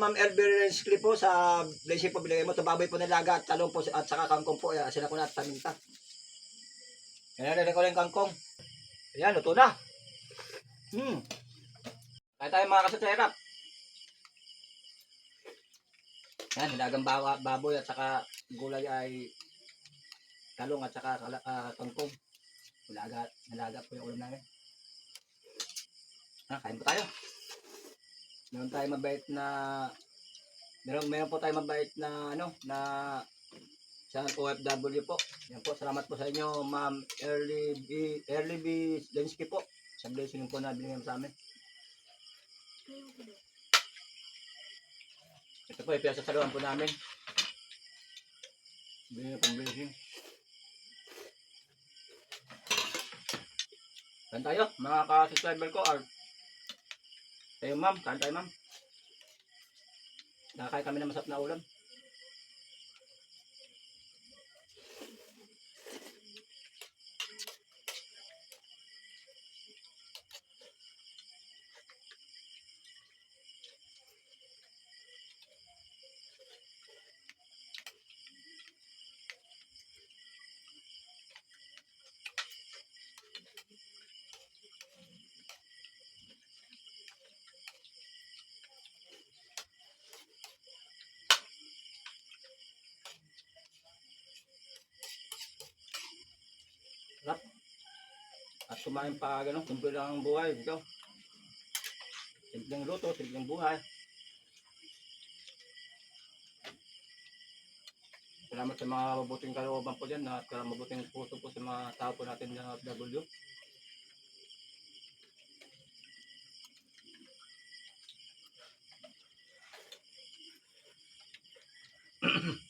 Ma'am Elvira Clip po sa blessing po binigay mo. Ito baboy po nilaga at talong po at saka kangkong po. Ayan, sila ko na at taminta. Ayan, nilagay ko lang kangkong. Ayan, luto na. Hmm. Kaya tayo mga kasaterap. Ayan, nilagang bawa, baboy at saka gulay ay talong at saka ah, kangkong. Nilaga, nilaga po yung ulam namin. Ah, kain po tayo. Meron tayo mabait na meron, meron po tayo mabait na ano na sa OFW po. Yan po, salamat po sa inyo, Ma'am Early B, Early B Lensky po. Sa blessing po na binigyan sa amin. Ito po, ipinasasaluhan po namin. Binigyan pang blessing. Kain tayo, mga ka-subscriber ko, or tayo ma'am, kain tayo ma'am. Nakakain kami ng masarap na ulam. At kumain pa gano'n, simple lang ang buhay dito. Simpleng luto, simpleng buhay. Salamat sa mga mabuting kalooban po dyan at uh, mabuting puso po sa mga tao po natin ng FW.